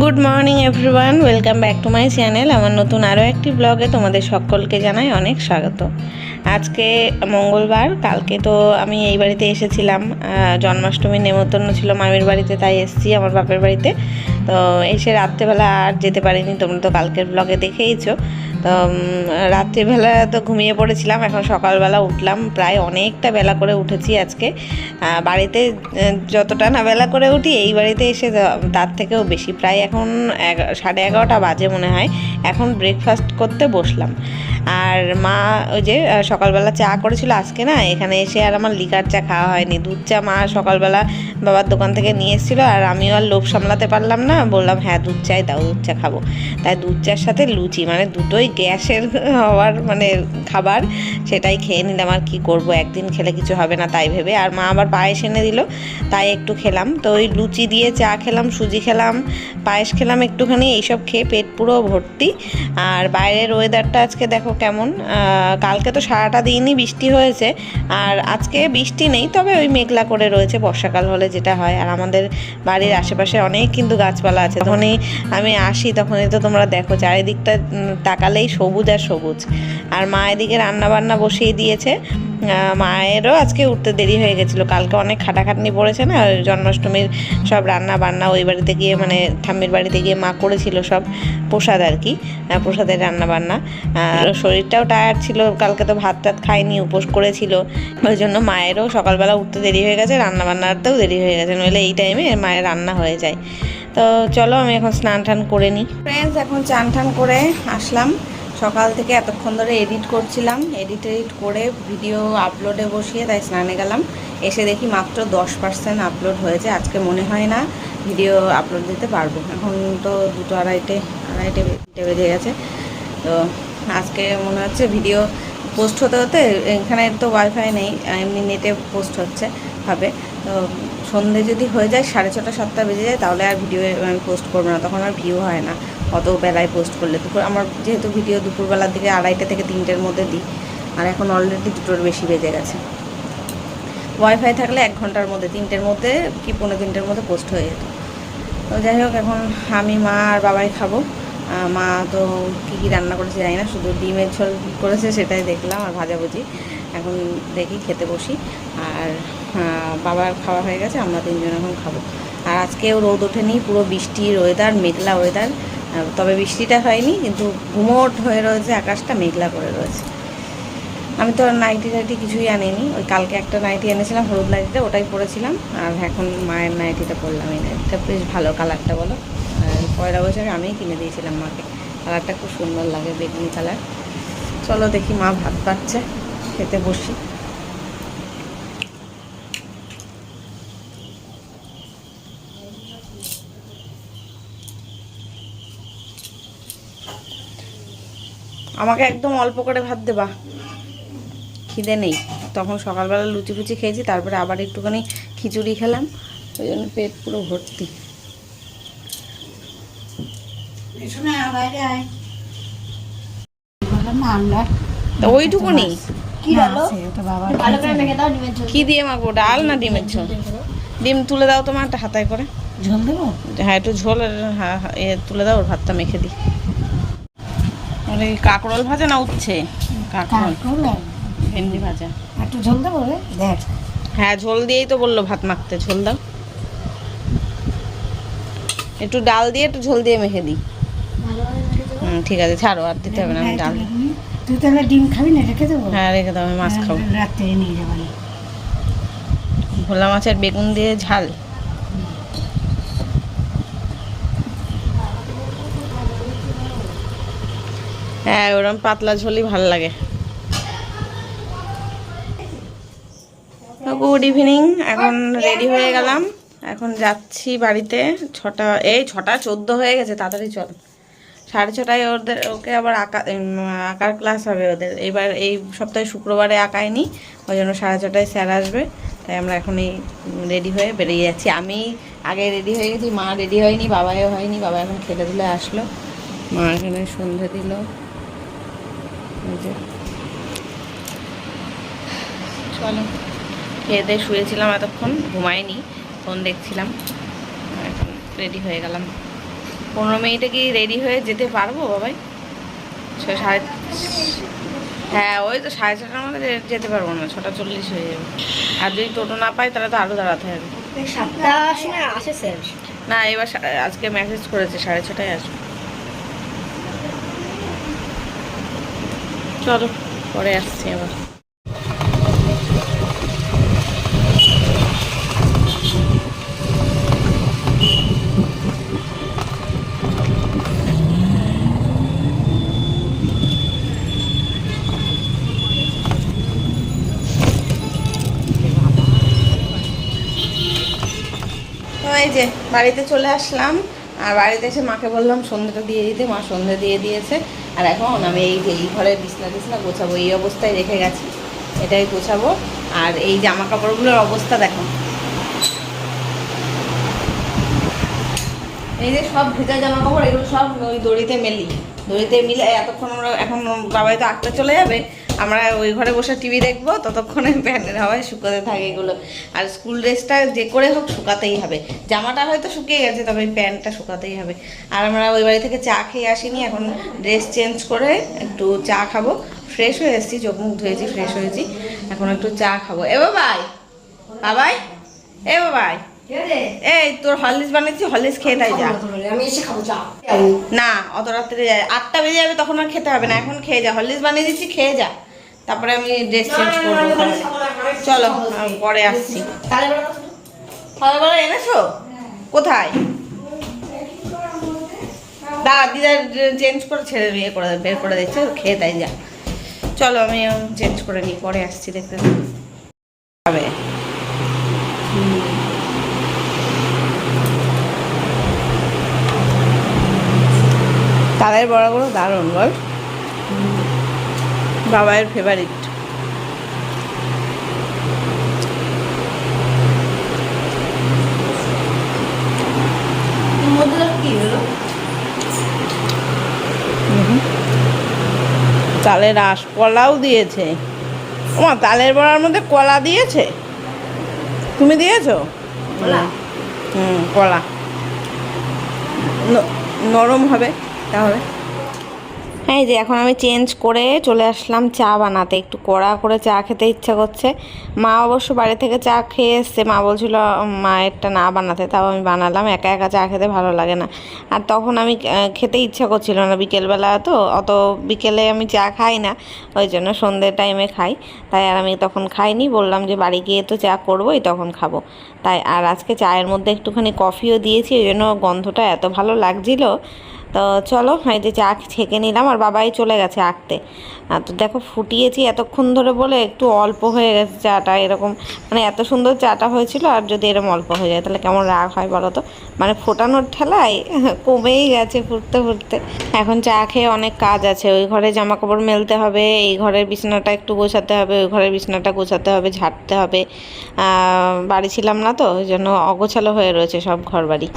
Good morning everyone welcome back to my channel আমার নতুন আরও একটি ব্লগে তোমাদের সকলকে জানাই অনেক স্বাগত। আজকে মঙ্গলবার, কালকে তো আমি এই বাড়িতে এসেছিলাম। জন্মাষ্টমী জন্মাষ্টমীর নেমন্তন্ন ছিল মামির বাড়িতে, তাই এসেছি আমার বাপের বাড়িতে। তো এসে রাত্রেবেলা আর যেতে পারিনি, তোমরা তো কালকের ব্লগে দেখেইছো। তো রাত্রিবেলা তো ঘুমিয়ে পড়েছিলাম, এখন সকালবেলা উঠলাম, প্রায় অনেকটা বেলা করে উঠেছি আজকে। বাড়িতে যতটা না বেলা করে উঠি, এই বাড়িতে এসে তার থেকেও বেশি। প্রায় এখন সাড়ে এগারোটা বাজে মনে হয়, এখন ব্রেকফাস্ট করতে বসলাম। আর মা ওই যে সকালবেলা চা করেছিল আজকে না, এখানে এসে আর আমার লিকার চা খাওয়া হয়নি। দুধ চা মা সকালবেলা বাবার দোকান থেকে নিয়ে এসেছিল, আর আমিও আর লোভ সামলাতে পারলাম না, বললাম হ্যাঁ দুধ চাই, দাও দুধ চা খাব। তাই দুধ চার সাথে লুচি মানে দুটোই গ্যাসের হওয়ার মানে খাবার, সেটাই খেয়ে নিলাম, আর কি করব? একদিন খেলে কিছু হবে না তাই ভেবে। আর মা আবার পায়েস এনে দিল, তাই একটু খেলাম। তো ওই লুচি দিয়ে চা খেলাম, সুজি খেলাম, পায়েস খেলাম একটুখানি, এইসব খেয়ে পেট পুরো ভর্তি। আর বাইরের ওয়েদারটা আজকে দেখো কেমন কালকে তো সারাটা দিনই বৃষ্টি হয়েছে, আর আজকে বৃষ্টি নেই, তবে ওই মেঘলা করে রয়েছে বর্ষাকাল হলে যেটা হয়, আর আমাদের বাড়ির আশেপাশে অনেক কিন্তু গাছপালা আছে তখনই আমি আসি তখনই তো তোমরা দেখো, চারিদিকটা তাকালেই সবুজ আর সবুজ, আর মা এদিকে রান্না বান্না বসিয়ে দিয়েছে মায়েরও আজকে উঠতে দেরি হয়ে গেছিল। কালকে অনেক খাটাখাটনি পড়েছে না জন্মাষ্টমীর সব রান্না বান্না, ওই বাড়িতে গিয়ে মানে ঠাম্মির বাড়িতে গিয়ে মা করেছিল সব প্রসাদ আর কি প্রসাদের রান্না বান্না। শরীরটাও টায়ার্ড ছিল, কালকে তো ভাত টাত খায়নি উপোস করেছিল। ওই জন্য মায়েরও সকালবেলা উঠতে দেরি হয়ে গেছে, রান্না বান্নাতেও দেরি হয়ে গেছে, নইলে এই টাইমে মায়ের রান্না হয়ে যায়। তো চলো আমি এখন স্নান টান করে নিই। ফ্রেন্ডস এখন চান টান করে আসলাম। সকাল থেকে এতক্ষণ ধরে এডিট করছিলাম, এডিট এডিট করে ভিডিও আপলোডে বসিয়ে তাই স্নানে গেলাম। এসে দেখি মাত্র দশ পার্সেন্ট আপলোড হয়েছে, আজকে মনে হয় না ভিডিও আপলোড দিতে পারব। এখন তো দুটো আড়াইটে আড়াইটে বেজে গেছে। তো আজকে মনে হচ্ছে ভিডিও পোস্ট হতে হতে এখানে তো ওয়াইফাই নেই, এমনি নেটে পোস্ট হচ্ছে, হবে। তো সন্ধে যদি হয়ে যায়, সাড়ে ছটা, সাতটা বেজে যায়, তাহলে আর ভিডিও আমি পোস্ট করব না, তখন আর ভিউ হয় না। অত বেলায় পোস্ট করলে। দুপুর, আমার যেহেতু ভিডিও দুপুরবেলার দিকে আড়াইটা থেকে তিনটের মধ্যে দিই, আর এখন অলরেডি দুটোর বেশি বেজে গেছে। ওয়াইফাই থাকলে এক ঘণ্টার মধ্যে, তিনটের মধ্যে কি পনেরো তিনটের মধ্যে পোস্ট হয়ে যেত। তো যাই হোক, এখন আমি, মা আর বাবাই খাব। মা তো কী কী রান্না করেছে জানি না, শুধু ডিমের ঝোল করেছে সেটাই দেখলাম আর ভাজাভুজি। এখন দেখি, খেতে বসি। আর বাবার খাওয়া হয়ে গেছে, আমরা তিনজন এখন খাব। আর আজকেও রোদ ওঠেনি, পুরো বৃষ্টির ওয়েদার মেঘলা ওয়েদার তবে বৃষ্টিটা হয়নি, কিন্তু ঘুমোট হয়ে রয়েছে, আকাশটা মেঘলা করে রয়েছে। আমি তো নাইটি টাইটি কিছুই আনিনি, ওই কালকে একটা নাইটি এনেছিলাম, হলুদ নাইটিটা ওটাই পরেছিলাম, আর এখন মায়ের নাইটিটা পরলাম এই নাইটিটা বেশ ভালো কালারটা বলো। পয়লা বৈশাখে আমিই কিনে দিয়েছিলাম মাকে। কালারটা খুব সুন্দর লাগে, বেগুনি কালার চলো দেখি মা ভাত পাচ্ছে খেতে বসি। আমাকে একদম অল্প করে ভাত দেবা খিদে নেই। তখন সকালবেলা লুচি ফুচি খেয়েছি তারপরে আবার একটুখানি খিচুড়ি খেলাম। ওই জন্য পেট পুরো ভর্তি। ওইটুকুনি? কি দিয়ে মাখবো? ডাল না ডিমের ঝোল? ডিম তুলে দাও তোমার একটা হাতায় করে। ঝোল দেবো? হ্যাঁ একটু ঝোল আর হ্যাঁ হ্যাঁ, তুলে দাও ওর ভাতটা মেখে দিই। ওই কাঁকরোল ভাজা না উঠছে কাঁকরোল। ভেন্ডি ভাজা। একটু ঝোল দেবো রে? দেখ। হ্যাঁ ঝোল দিয়েই তো বলল ভাত মাখতে। ঝোল দাও। একটু ডাল দিয়ে একটু ঝোল দিয়ে মেখে দিই। হুম ঠিক আছে ছাড়ো আর দিতে হবে না আমি ডাল। তুই তাহলে ডিম খাবি না রেখে দেবো? হ্যাঁ রেখে দাও আমি মাছ খাব। রাত্রে নিয়ে যাব। ভোলা মাছের বেগুন দিয়ে ঝাল। হ্যাঁ ওরকম পাতলা ঝোলই ভালো লাগে। গুড ইভিনিং এখন রেডি হয়ে গেলাম। এখন যাচ্ছি বাড়িতে, ছটা, এই ছটা চোদ্দ হয়ে গেছে, তাড়াতাড়ি চল। সাড়ে ছটায় ওদের, ওকে আবার আঁকা আঁকার ক্লাস হবে ওদের। এবার এই সপ্তাহে শুক্রবারে আঁকায়নি ওই জন্য সাড়ে ছটায় স্যার আসবে। তাই আমরা এখনই রেডি হয়ে বেরিয়ে যাচ্ছি। আমি আগে রেডি হয়ে গেছি, মা রেডি হয়নি, বাবাও হয়নি, বাবা এখন খেলে দিলে আসলো। মা এখানে সন্ধে দিল। এই যে। চলো। খেয়ে দিয়ে শুয়েছিলাম এতক্ষণ ঘুমায়নি ফোন দেখছিলাম। এখন রেডি হয়ে গেলাম। পনেরো মিনিটে কি রেডি হয়ে যেতে পারব বাবাই? সাড়ে হ্যাঁ ওই তো সাড়ে ছটার মধ্যে যেতে পারব না ছটা চল্লিশ হয়ে যাবে। আর যদি টোটো না পাই তাহলে তো আরও দাঁড়াতে হবে। না এবার সা- আজকে মেসেজ করেছে সাড়ে ছটায় আসবে। চলো, পরে আসছি আবার। যে, বাড়িতে চলে আসলাম, আর বাড়িতে এসে মাকে বললাম সন্ধ্যেটা দিয়ে দিতে, মা সন্ধ্যে দিয়ে দিয়েছে। আর এখন আমি এই যে, এই ঘরের বিছনা টিছনা গোছাবো, এই অবস্থায় রেখে গেছি। এটাই গোছাবো। আর এই জামা কাপড়গুলোর অবস্থা দেখো। এই যে সব ভেজা জামা কাপড় এগুলো সব ওই দড়িতে মেলি। দড়িতে মিলে এতক্ষণ আমরা, এখন বাবাই তো আটটা চলে যাবে। আমরা ওই ঘরে বসে টিভি দেখব ততক্ষণে প্যান্টের হাওয়ায় শুকোতে থাকে এগুলো। আর স্কুল ড্রেসটা যে করে হোক শুকাতেই হবে। জামাটা হয়তো শুকিয়ে গেছে তবে প্যান্টটা শুকাতেই হবে। আর আমরা ওই বাড়ি থেকে চা খেয়ে আসিনি এখন ড্রেস চেঞ্জ করে একটু চা খাব। ফ্রেশ হয়ে এসেছি চোখ মুখ ধুয়েছি ফ্রেশ হয়েছি। এখন একটু চা খাব। এ বাবাই! বাবাই! এ বাবাই! এই তোর হরলিক্স বানিয়েছি হরলিক্স খেয়ে তাই যা। না অত রাত্রে যায় আটটা বেজে যাবে তখন আর খেতে হবে না। এখন খেয়ে যা হরলিক্স বানিয়ে দিচ্ছি খেয়ে যা। তারপরে আমি ড্রেস চেঞ্জ করব চলো পরে আসছি এনেছো কোথায় দা দিদা চেঞ্জ করে ছেড়ে ইয়ে করে বের করে দিচ্ছে খেয়ে তাই যা চলো আমি চেঞ্জ করে নিই পরে আসছি দেখতে হবে তালের বড়াগুলো দারুণ বল বাবায়ের ফেভারিট তালের রাস কলাও দিয়েছে। ওমা তালের বড়ার মধ্যে কলা দিয়েছে? তুমি দিয়েছ? কলা? হুম কলা। নরম হবে তাহলে। এই যে এখন আমি চেঞ্জ করে চলে আসলাম চা বানাতে। একটু কড়া করে চা খেতে ইচ্ছা করছে। মা অবশ্য বাড়ি থেকে চা খেয়ে এসছে। মা বলছিল মায়েরটা না বানাতে। তাও আমি বানালাম। একা একা চা খেতে ভালো লাগে না। আর তখন আমি খেতে ইচ্ছা করছিল না বিকেলবেলা তো। অত বিকেলে আমি চা খাই না। ওই জন্য সন্ধ্যে টাইমে খাই। তাই আর আমি তখন খাইনি। বললাম যে, বাড়ি গিয়ে তো চা করবোই, তখন খাব। তাই আর আজকে চায়ের মধ্যে একটুখানি কফিও দিয়েছি। ওই জন্য গন্ধটা এত ভালো লাগছিল। তো চলো, এই যে চা ছেঁকে নিলাম আর বাবাই চলে গেছে আঁকতে। তো দেখো ফুটিয়েছি এতক্ষণ ধরে বলে একটু অল্প হয়ে গেছে চাটা, এরকম মানে এত সুন্দর চাটা হয়েছিল আর যদি এরকম অল্প হয়ে যায় তাহলে কেমন রাগ হয় বলো তো? মানে ফোটানোর ঠেলায় কমেই গেছে ফুটতে ফুটতে। এখন চা খেয়ে অনেক কাজ আছে, ওই ঘরে জামা কাপড় মেলতে হবে, এই ঘরের বিছানাটা একটু গোছাতে হবে, ওই ঘরের বিছানাটা গোছাতে হবে, ঝাড়তে হবে। বাড়ি ছিলাম না তো, ওই জন্য অগোছালো হয়ে রয়েছে সব ঘর বাড়ি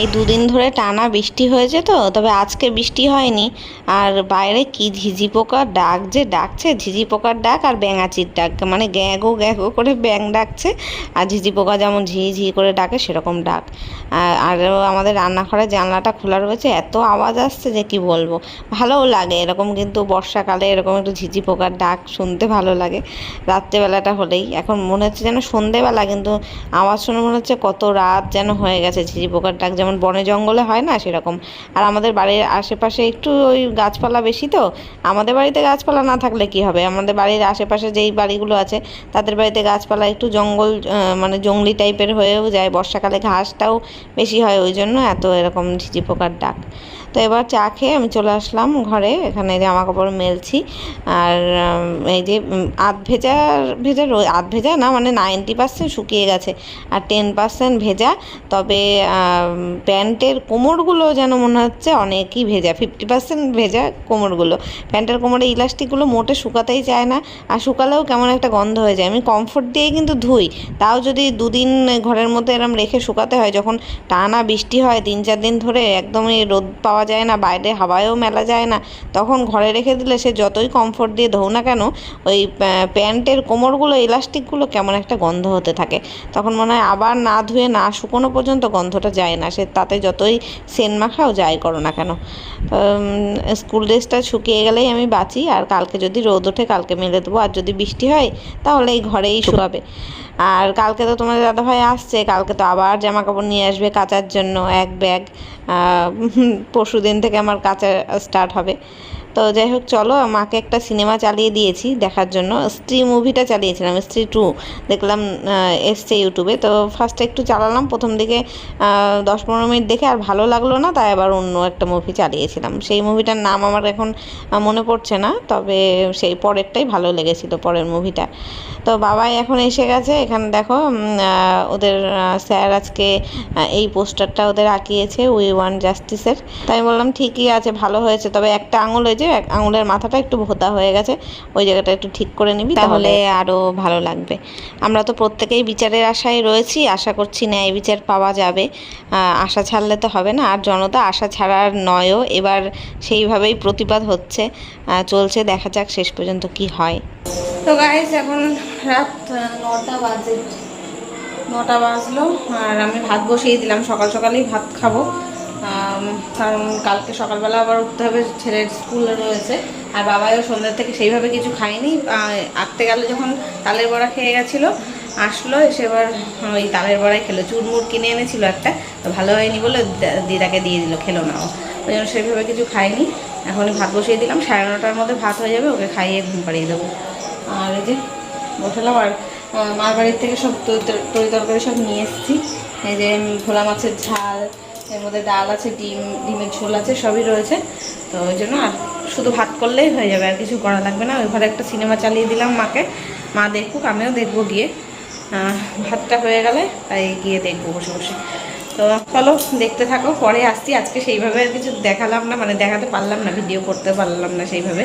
এই দুদিন ধরে টানা বৃষ্টি হয়েছে তো, তবে আজকে বৃষ্টি হয়নি। আর বাইরে কি ঝিঝি পোকার ডাক যে ডাকছে, ঝিঝি পোকার ডাক আর ব্যাঙাচির ডাক মানে গ্যাগো গ্যাগো করে ব্যাং ডাকছে। আর ঝিঝি পোকা যেমন ঝি ঝি করে ডাকে, সেরকম ডাক। আর আমাদের রান্নাঘরের জানলাটা খোলা রয়েছে, এত আওয়াজ আসছে যে কি বলব। ভালোও লাগে, এরকম কিন্তু বর্ষাকালে এরকম একটু ঝিঝি পোকার ডাক শুনতে ভালো লাগে। রাত্রেবেলাটা হলেই, এখন মনে হচ্ছে যেন সন্ধেবেলা, কিন্তু আওয়াজ শুনে মনে হচ্ছে কত রাত যেন হয়ে গেছে, ঝিঝি পোকার ডাক যেমন বনে জঙ্গলে হয় না সেরকম। আর আমাদের বাড়ির আশেপাশে একটু ওই গাছপালা বেশি তো, আমাদের বাড়িতে গাছপালা না থাকলে কি হবে? আমাদের বাড়ির আশেপাশে যেই বাড়িগুলো আছে, তাদের বাড়িতে গাছপালা একটু জঙ্গল মানে জঙ্গলি টাইপের হয়েও যায়। বর্ষাকালে ঘাসটাও বেশি হয়, ওই জন্য এত এরকম ঝিঝি পোকার ডাক। তো এবার চা খেয়ে আমি চলে আসলাম ঘরে। এখানে জামা কাপড় মেলছি। আর এই যে আধ ভেজা ভেজা আধ ভেজা না মানে নাইনটি পার্সেন্ট শুকিয়ে গেছে। আর টেন পার্সেন্ট ভেজা। তবে প্যান্টের কোমরগুলো যেন মনে হচ্ছে অনেকই ভেজা। ফিফটি পার্সেন্ট ভেজা কোমরগুলো। প্যান্টের কোমরে ইলাস্টিকগুলো মোটে শুকাতেই চায় না। আর শুকালেও কেমন একটা গন্ধ হয়ে যায়। আমি কমফোর্ট দিয়েই কিন্তু ধুই। তাও যদি দুদিন ঘরের মধ্যে এরম রেখে শুকাতে হয়, যখন টানা বৃষ্টি হয়, তিন চার দিন ধরে একদমই রোদ পাওয়া খাওয়া যায় না বাইরে হাওয়ায়ও মেলা যায় না। তখন ঘরে রেখে দিলে সে যতই কমফোর্ট দিয়ে ধোও না কেন ওই প্যা- প্যান্টের কোমরগুলো ইলাস্টিকগুলো কেমন একটা গন্ধ হতে থাকে। তখন মনে হয় আবার না ধুয়ে না শুকোনো পর্যন্ত গন্ধটা যায় না। সে তাতে যতই সেন মাখাও যাই করো না কেন। স্কুল ড্রেসটা শুকিয়ে গেলেই আমি বাঁচি আর কালকে যদি রোদ ওঠে কালকে মেলে দেবো। আর যদি বৃষ্টি হয় তাহলে এই ঘরেই শুকাবে। আর কালকে তো তোমাদের দাদাভাই আসছে কালকে তো আবার জামা কাপড় নিয়ে আসবে কাচার জন্য এক ব্যাগ পরশু দিন থেকে আমার কাচা স্টার্ট হবে। তো যাই হোক, চলো, মাকে একটা সিনেমা চালিয়ে দিয়েছি দেখার জন্য। স্ত্রী মুভিটা চালিয়েছিলাম, স্ত্রী টু দেখলাম এসছে ইউটিউবে। তো ফার্স্টে একটু চালালাম, প্রথম দিকে দশ পনেরো মিনিট দেখে আর ভালো লাগল না, তাই আবার অন্য একটা মুভি চালিয়েছিলাম। সেই মুভিটার নাম আমার এখন মনে পড়ছে না, তবে সেই পরেরটাই ভালো লেগেছিল, পরের মুভিটা তো বাবাই এখন এসে গেছে, এখানে দেখো ওদের স্যার আজকে এই পোস্টারটা ওদের আঁকিয়েছে উই ওয়ান জাস্টিসের তাই বললাম, ঠিকই আছে, ভালো হয়েছে। তবে একটা আঙুল হয়েছে এক আঙুলের মাথাটা একটু ভোতা হয়ে গেছে ওই জায়গাটা একটু ঠিক করে নিবি তাহলে আরও ভালো লাগবে। আমরা তো প্রত্যেকেই বিচারের আশায় রয়েছি আশা করছি ন্যায় বিচার পাওয়া যাবে। আশা ছাড়লে তো হবে না আর জনতা আশা ছাড়ার নয়ও এবার সেইভাবেই প্রতিবাদ হচ্ছে। চলছে দেখা যাক শেষ পর্যন্ত কি হয়। তো গাইস এখন রাত নটা বাজে। নটা বাজলো আর আমি ভাত বসিয়ে দিলাম সকাল সকালেই ভাত খাব। কারণ কালকে সকালবেলা আবার উঠতে হবে, ছেলের স্কুলে রয়েছে। আর বাবাও সন্ধ্যা থেকে সেইভাবে কিছু খায়নি। আঁকতে গেলে যখন তালের বড়া খেয়ে গেছিল, আসলো, এসে এবার ওই তালের বড়াই খেলো। চুরমুর কিনে এনেছিল একটা, তো ভালো হয়নি বলে দিদাকে দিয়ে দিল, খেলো না ও। ওই জন্য সেইভাবে কিছু খায়নি। এখনই ভাত বসিয়ে দিলাম, সাড়ে নটার মধ্যে ভাত হয়ে যাবে, ওকে খাইয়ে ঘুম পাড়িয়ে দেবো। আর এই যে বসালাম, আর মার বাড়ির থেকে সব তরি তরকারি সব নিয়ে এসেছি। এই যে ভোলা মাছের ঝাল এর মধ্যে ডাল আছে, ডিম, ডিমের ঝোল আছে, সবই রয়েছে। তো ওই জন্য আর শুধু ভাত করলেই হয়ে যাবে, আর কিছু করা লাগবে না। ওই ঘরে একটা সিনেমা চালিয়ে দিলাম মাকে। মা দেখুক, আমিও দেখব গিয়ে। ভাতটা হয়ে গেলে তাই গিয়ে দেখব বসে বসে। তো চলো, দেখতে থাকো, পরে আসছি। আজকে সেইভাবে আর কিছু দেখালাম না মানে দেখাতে পারলাম না, ভিডিও করতে পারলাম না সেইভাবে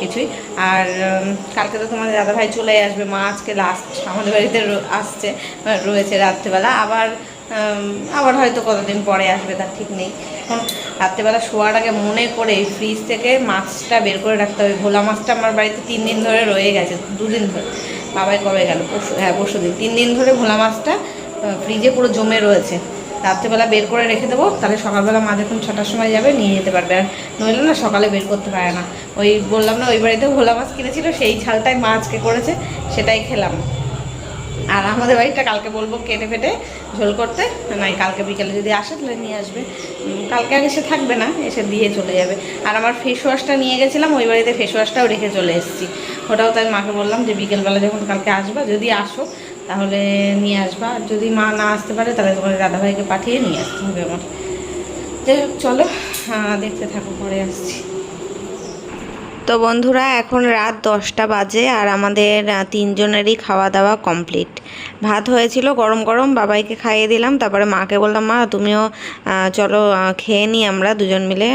কিছুই। আর কালকে তো তোমাদের দাদাভাই চলে আসবে। মা আজকে লাস্ট আমাদের বাড়িতে আসছে, রয়েছে রাত্রেবেলা। আবার আবার হয়তো কতদিন পরে আসবে, তার ঠিক নেই। এখন রাত্রেবেলা শোয়ার আগে মনে করে ফ্রিজ থেকে মাছটা বের করে রাখতে হবে। ভোলা মাছটা আমার বাড়িতে তিন দিন ধরে রয়ে গেছে, দুদিন ধরে। বাবাই কবে গেল? পরশু হ্যাঁ পরশু দিন। তিন দিন ধরে ভোলা মাছটা ফ্রিজে পুরো জমে রয়েছে। রাত্রেবেলা বের করে রেখে দেবো, তাহলে সকালবেলা মা যখন ছটার সময় যাবে, নিয়ে যেতে পারবে। আর নইলে না সকালে বের করতে পারে না। ওই বললাম না, ওই বাড়িতে ভোলা মাছ কিনেছিল, সেই ঝালটাই মা আজকে করেছে, সেটাই খেলাম। আর আমাদের বাড়িটা কালকে বলব কেটে ফেটে ঝোল করতে। নাই, কালকে বিকেলে যদি আসে তাহলে নিয়ে আসবে। কালকে আগে সে থাকবে না, এসে দিয়ে চলে যাবে। আর আমার ফেস ওয়াশটা নিয়ে গেছিলাম, ওই বাড়িতে ফেস ওয়াশটাও রেখে চলে এসেছি। ওটাও তাই মাকে বললাম যে বিকেলবেলা যখন কালকে আসবা, যদি আসো তাহলে নিয়ে আসবা। যদি মা না আসতে পারে তাহলে তোমার দাদাভাইকে পাঠিয়ে নিয়ে আসতে হবে আমার। যাই হোক, চলো দেখতে থাকো, পরে আসছি। তো বন্ধুরা এখন রাত দশটা বাজে আর আমাদের তিনজনেরই খাওয়া দাওয়া কমপ্লিট। ভাত হয়েছিল, গরম গরম, বাবাইকে খাইয়ে দিলাম, তারপরে মাকে বললাম, মা, তুমিও চলো খেয়ে নিই আমরা দুজন মিলে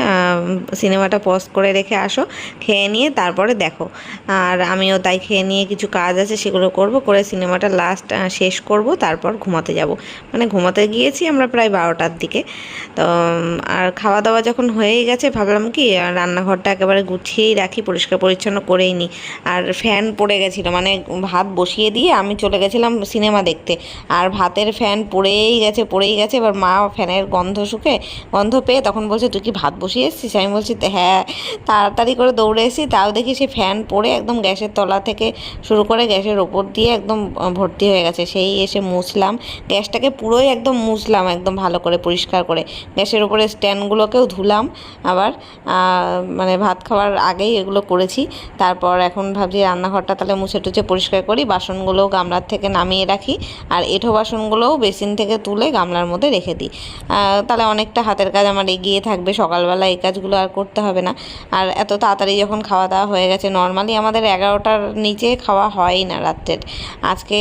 সিনেমাটা পজ করে রেখে আসো, খেয়ে নিয়ে তারপরে দেখো। আর আমিও তাই খেয়ে নিয়ে কিছু কাজ আছে, সেগুলো করব, করে সিনেমাটা লাস্ট শেষ করব, তারপর ঘুমাতে যাব। মানে ঘুমাতে গিয়েছি আমরা প্রায় বারোটার দিকে। তো, আর খাওয়া দাওয়া যখন হয়েই গেছে, ভাবলাম কি রান্নাঘরটা একেবারে গুছিয়েই রাখি, পরিষ্কার পরিচ্ছন্ন করেই নিই। আর ফ্যান পড়ে গেছিল মানে ভাত বসিয়ে দিয়ে আমি চলে গেছিলাম সিনেমা দেখতে। আর ভাতের ফ্যান পড়েই গেছে পড়েই গেছে। এবার মা ফ্যানের গন্ধ শুকে, গন্ধ পেয়ে তখন বলছে, তুই কি ভাত বসিয়ে এসছিস? আমি বলছি হ্যাঁ তাড়াতাড়ি করে দৌড়ে এসেছি। তাও দেখি সে ফ্যান পড়ে একদম গ্যাসের তলা থেকে শুরু করে গ্যাসের ওপর দিয়ে একদম ভর্তি হয়ে গেছে। সেই এসে মুছলাম। গ্যাসটাকে পুরোই একদম মুছলাম, একদম ভালো করে, পরিষ্কার করে। গ্যাসের উপরে স্ট্যান্ডগুলোকেও ধুলাম আবার মানে ভাত খাওয়ার আগেই এগুলো করেছি। তারপর এখন ভাবছি রান্নাঘরটা তাহলে মুছে টুছে পরিষ্কার করি। বাসনগুলোও গামলার থেকে নামিয়ে রাখি। আর এঁঠো বাসনগুলোও বেসিন থেকে তুলে গামলার মধ্যে রেখে দিই। তাহলে অনেকটা হাতের কাজ আমার এগিয়ে থাকবে, সকালবেলা এই কাজগুলো আর করতে হবে না। আর এত তাড়াতাড়ি যখন খাওয়া দাওয়া হয়ে গেছে নর্মালি আমাদের এগারোটার নিচে খাওয়া হয় না রাত্রের আজকে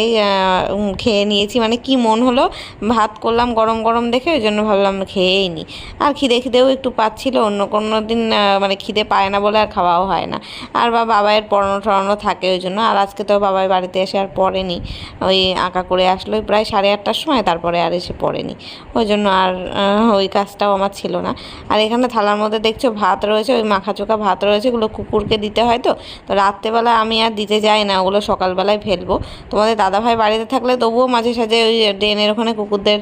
খেয়ে নিয়েছি মানে কি মন হলো, ভাত করলাম গরম গরম দেখে, ওই জন্য ভাবলাম খেয়েই নিই আর খিদে খিদেও একটু পাচ্ছিল, অন্য কোনো দিন মানে খিদে পায় না বলে আর খাওয়াও হয় হয় না। আর বা বাবাইয়ের পড়ানো টড়ানো থাকে ওই জন্য, আর আজকে তো বাবাই বাড়িতে এসে আর পড়েনি। ওই আঁকা করে আসলো প্রায় সাড়ে আটটার সময়, তারপরে আর এসে পড়েনি। ওই জন্য আর ওই কাজটাও আমার ছিল না। আর এখানে থালার মধ্যে দেখছ ভাত রয়েছে, ওই মাখা চোখা ভাত রয়েছে, ওগুলো কুকুরকে দিতে হয় তো। তো রাত্রেবেলা আমি আর দিতে যাই না, ওগুলো সকালবেলায় ফেলব। তোমাদের দাদাভাই বাড়িতে থাকলে তবুও মাঝে সাঝে ওই ড্রেনের ওখানে কুকুরদের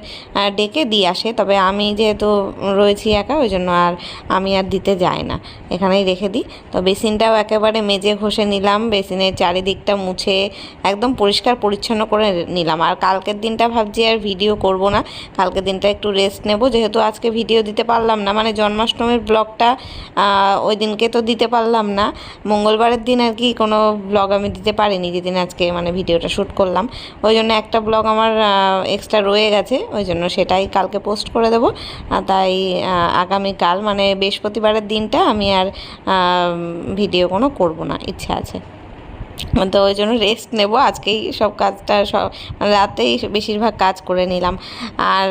ডেকে দিয়ে আসে। তবে আমি যেহেতু রয়েছি একা, ওই জন্য আর আমি আর দিতে যাই না। এখানেই রেখে দিই। তো বেসিনটাও একেবারে মেজে ঘষে নিলাম। বেসিনের চারিদিকটা মুছে, একদম পরিষ্কার পরিচ্ছন্ন করে নিলাম। আর কালকের দিনটা ভাবছি আর ভিডিও করব না। কালকের দিনটা একটু রেস্ট নেব। যেহেতু আজকে ভিডিও দিতে পারলাম না মানে জন্মাষ্টমীর ব্লগটা ওই দিনকে তো দিতে পারলাম না। মঙ্গলবারের দিন আর কি কোনো ব্লগ আমি দিতে পারিনি, যেদিন আজকে মানে ভিডিওটা শ্যুট করলাম। ওই জন্য একটা ব্লগ আমার এক্সট্রা রয়ে গেছে। ওই জন্য সেটাই কালকে পোস্ট করে দেবো। তাই আগামীকাল মানে বৃহস্পতিবারের দিনটা আমি আর ভিডিও কোনো করব না। ইচ্ছা আছে। তো ওই জন্য রেস্ট নেব। আজকেই সব কাজটা সব, রাতেই বেশিরভাগ কাজ করে নিলাম। আর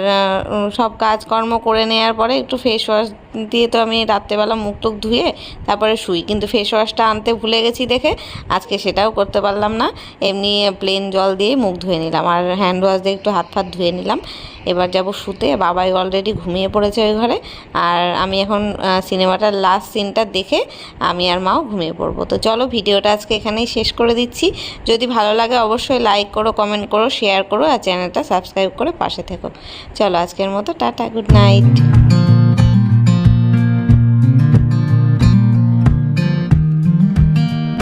সব কাজকর্ম করে নেওয়ার পরে একটু ফেস ওয়াশ দিয়ে তো আমি রাত্রেবেলা মুখ টুক ধুয়ে তারপরে শুই। কিন্তু ফেস ওয়াশটা আনতে ভুলে গেছি দেখে, আজকে সেটাও করতে পারলাম না। এমনি প্লেন জল দিয়ে মুখ ধুয়ে নিলাম। আর হ্যান্ড ওয়াশ দিয়ে একটু হাত ফাত ধুয়ে নিলাম। এবার যাব শুতে। বাবাই অলরেডি ঘুমিয়ে পড়েছে ওই ঘরে। আর আমি এখন সিনেমাটার লাস্ট সিনটা দেখে আমি আর মাও ঘুমিয়ে পড়ব। তো চলো ভিডিওটা আজকে এখানেই শেষ করে দিচ্ছি। যদি ভালো লাগে অবশ্যই লাইক করো কমেন্ট করো শেয়ার করো, আর চ্যানেলটা সাবস্ক্রাইব করে পাশে থেকো। চলো আজকের মতো, টাটা গুড নাইট